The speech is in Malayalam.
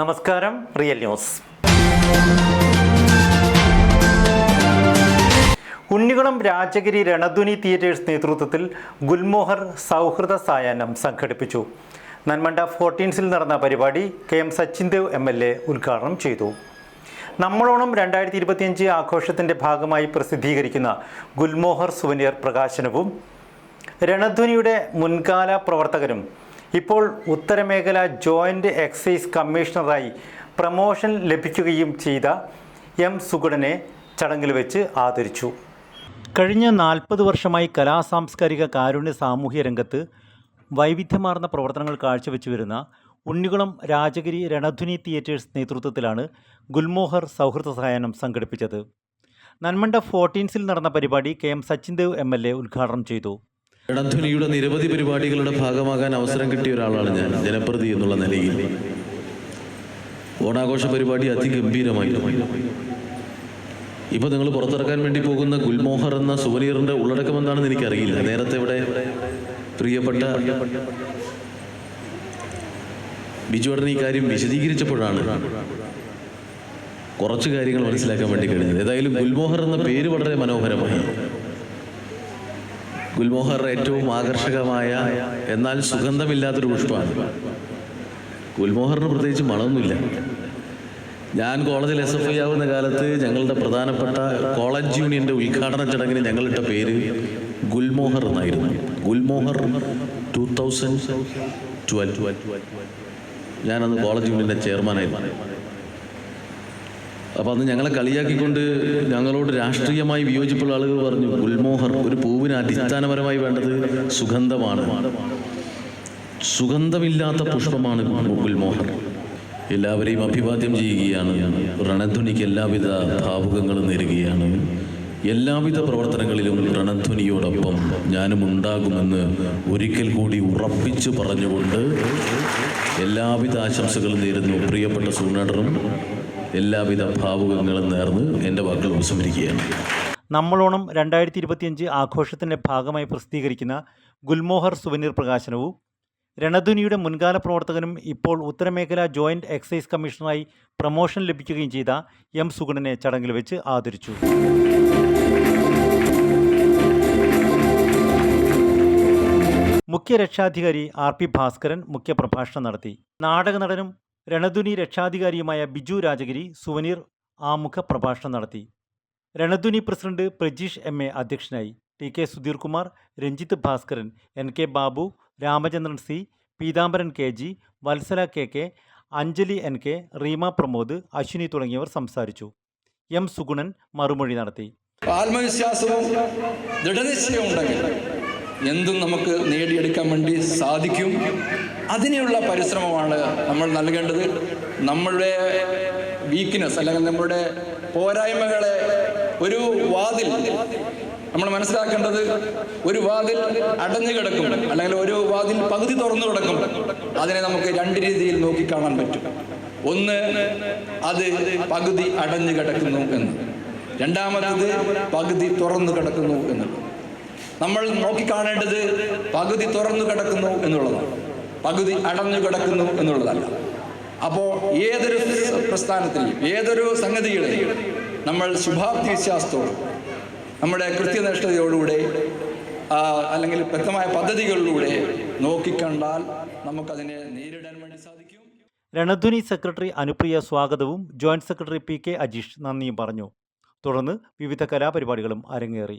നമസ്കാരം real news. Unnikulam Rajagiri Ranadhwani theatres നേതൃത്വത്തിൽ ഗുൽമോഹർ സൗഹൃദ സായാഹ്നം സംഘടിപ്പിച്ചു. നന്മണ്ട ഫോർട്ടീൻസിൽ നടന്ന പരിപാടി K M Sachin Dev M L A ഉദ്ഘാടനം ചെയ്തു. നമ്മളോണം രണ്ടായിരത്തി ഇരുപത്തിയഞ്ച് ആഘോഷത്തിന്റെ ഭാഗമായി പ്രസിദ്ധീകരിക്കുന്ന ഗുൽമോഹർ സുവനിയർ പ്രകാശനവും രണധ്വനിയുടെ മുൻകാല പ്രവർത്തകനും ഇപ്പോൾ ഉത്തരമേഖല ജോയിന്റ് എക്സൈസ് കമ്മീഷണറായി പ്രമോഷൻ ലഭിക്കുകയും ചെയ്ത എം സുഗുണനെ ചടങ്ങിൽ വെച്ച് ആദരിച്ചു. കഴിഞ്ഞ നാൽപ്പത് വർഷമായി കലാ സാംസ്കാരിക കാരുണ്യ സാമൂഹ്യ രംഗത്ത് വൈവിധ്യമാർന്ന പ്രവർത്തനങ്ങൾ കാഴ്ചവെച്ചു വരുന്ന ഉണ്ണികുളം രാജഗിരി രണധ്വനി തിയേറ്റേഴ്സ് നേതൃത്വത്തിലാണ് ഗുൽമോഹർ സൗഹൃദ സഹായനം സംഘടിപ്പിച്ചത്. നന്മണ്ട ഫോർട്ടീൻസിൽ നടന്ന പരിപാടി K M Sachin Dev M L A ഉദ്ഘാടനം ചെയ്തു. രണധ്വനിയുടെ നിരവധി പരിപാടികളുടെ ഭാഗമാകാൻ അവസരം കിട്ടിയ ഒരാളാണ് ഞാൻ ജനപ്രതി എന്നുള്ള നിലയിൽ. ഓണാഘോഷ പരിപാടി അതിഗംഭീരമായിരുന്നു ഇപ്പൊ നിങ്ങൾ പുറത്തിറക്കാൻ വേണ്ടി പോകുന്ന ഗുൽമോഹർ എന്ന സുവനീറിന്റെ ഉള്ളടക്കം എന്താണെന്ന് എനിക്കറിയില്ല. നേരത്തെ ഇവിടെ പ്രിയപ്പെട്ട ബിജുവേട്ടൻ ഈ കാര്യം വിശദീകരിച്ചപ്പോഴാണ് കുറച്ച് കാര്യങ്ങൾ മനസ്സിലാക്കാൻ വേണ്ടി കഴിഞ്ഞത്. ഏതായാലും ഗുൽമോഹർ എന്ന പേര് വളരെ മനോഹരമായി. ഗുൽമോഹർ ഏറ്റവും ആകർഷകമായ എന്നാൽ സുഗന്ധമില്ലാത്തൊരു പുഷ്പമാണ് ഗുൽമോഹറിന് പ്രത്യേകിച്ച് മണമൊന്നുമില്ല. ഞാൻ കോളേജിൽ എസ് എഫ് ഐ ആവുന്ന കാലത്ത് ഞങ്ങളുടെ പ്രധാനപ്പെട്ട കോളേജ് യൂണിയന്റെ ഉദ്ഘാടന ചടങ്ങിന് ഞങ്ങളിട്ട പേര് ഗുൽമോഹർ എന്നായിരുന്നു. ഗുൽമോഹർ ടു തൗസൻഡ് ട്വൽവ് ഞാനന്ന് കോളേജ് യൂണിയന്റെ ചെയർമാനായിരുന്നു. അപ്പൊ അന്ന് ഞങ്ങളെ കളിയാക്കിക്കൊണ്ട് ഞങ്ങളോട് രാഷ്ട്രീയമായി വിയോജിപ്പുള്ള ആളുകൾ പറഞ്ഞു ഗുൽമോഹർ ഒരു പൂവിന് അടിസ്ഥാനപരമായി വേണ്ടത് സുഗന്ധമാണ്. സുഗന്ധമില്ലാത്ത പുഷ്പമാണ് ഗുൽമോഹർ എല്ലാവരെയും അഭിവാദ്യം ചെയ്യുകയാണ്. രണധ്വനിക്ക് എല്ലാവിധ ഭാവുകങ്ങളും നേരുകയാണ്. എല്ലാവിധ പ്രവർത്തനങ്ങളിലും രണധ്വനിയോടൊപ്പം ഞാനും ഉണ്ടാകുമെന്ന് ഒരിക്കൽ കൂടി ഉറപ്പിച്ചു പറഞ്ഞുകൊണ്ട് എല്ലാവിധ ആശംസകളും നേരുന്നു. പ്രിയപ്പെട്ട സൂണടറും എല്ലാവിധ ഭാവുകങ്ങളും നേർന്ന് എന്റെ വാക്കുകൾ ഉപസംഹരിക്കുകയാണ് നമ്മളോണം രണ്ടായിരത്തി ഇരുപത്തിയഞ്ച് ആഘോഷത്തിന്റെ ഭാഗമായി പ്രസിദ്ധീകരിക്കുന്ന ഗുൽമോഹർ സുവനീർ പ്രകാശനവും രണധുനിയുടെ മുൻകാല പ്രവർത്തകനും ഇപ്പോൾ ഉത്തരമേഖല ജോയിന്റ് എക്സൈസ് കമ്മീഷണറായി പ്രമോഷൻ ലഭിക്കുകയും ചെയ്ത എം സുഗുണനെ ചടങ്ങിൽ വെച്ച് ആദരിച്ചു. മുഖ്യ രക്ഷാധികാരി ആർ പി ഭാസ്കരൻ മുഖ്യപ്രഭാഷണം നടത്തി. നാടക നടനും രണധ്വനി രക്ഷാധികാരിയുമായ ബിജു രാജഗിരി സുവനീർ ആമുഖ പ്രഭാഷണം നടത്തി. Ranadhwani president Prajeesh M A അധ്യക്ഷനായി. T K Sudheer Kumar Ranjith Bhaskaran N K Babu Ramachandran C Peethambaran K G Vatsala K K Anjali N K Reema Pramod Ashwini തുടങ്ങിയവർ സംസാരിച്ചു. എം സുഗുണൻ മറുമൊഴി നടത്തി. ആത്മവിശ്വാസവും ദൃഢനിശ്ചയവും ഉണ്ടെങ്കിൽ എന്തും നമുക്ക് നേടിയെടുക്കാൻ വേണ്ടി സാധിക്കും. അതിനെയുള്ള പരിശ്രമമാണ് നമ്മൾ നൽകേണ്ടത്. നമ്മളുടെ വീക്ക്നെസ് അല്ലെങ്കിൽ നമ്മുടെ പോരായ്മകളെ ഒരു വാതിൽ നമ്മൾ മനസ്സിലാക്കേണ്ടത് ഒരു വാതിൽ അടഞ്ഞു കിടക്കും അല്ലെങ്കിൽ ഒരു വാതിൽ പകുതി തുറന്നു കിടക്കും. അതിനെ നമുക്ക് രണ്ട് രീതിയിൽ നോക്കിക്കാണാൻ പറ്റും. ഒന്ന് അത് പകുതി അടഞ്ഞു കിടക്കുന്നു എന്ന്. രണ്ടാമത്തത് പകുതി തുറന്നു കിടക്കുന്നു എന്നുള്ളത് നമ്മൾ നോക്കിക്കാണേണ്ടത് പകുതി തുറന്നു കിടക്കുന്നു എന്നുള്ളതാണ്. പകുതി അടഞ്ഞു കിടക്കുന്നു എന്നുള്ളതല്ല. അപ്പോൾ ഏതൊരു പ്രസ്ഥാനത്തിലെയും ഏതൊരു സംഗതികളെയും നമ്മൾ ശുഭാപ്തി വിശ്വാസത്തോട് നമ്മുടെ കൃത്യനിഷ്ഠതയോടുകൂടെ അല്ലെങ്കിൽ വ്യക്തമായ പദ്ധതികളിലൂടെ നോക്കിക്കണ്ടാൽ നമുക്കതിനെ നേരിടാൻ വേണ്ടി സാധിക്കും. രണധ്വനി സെക്രട്ടറി അനുപ്രിയ സ്വാഗതവും joint secretary P K Ajeesh നന്ദിയും പറഞ്ഞു. തുടർന്ന് വിവിധ കലാപരിപാടികളും അരങ്ങേറി.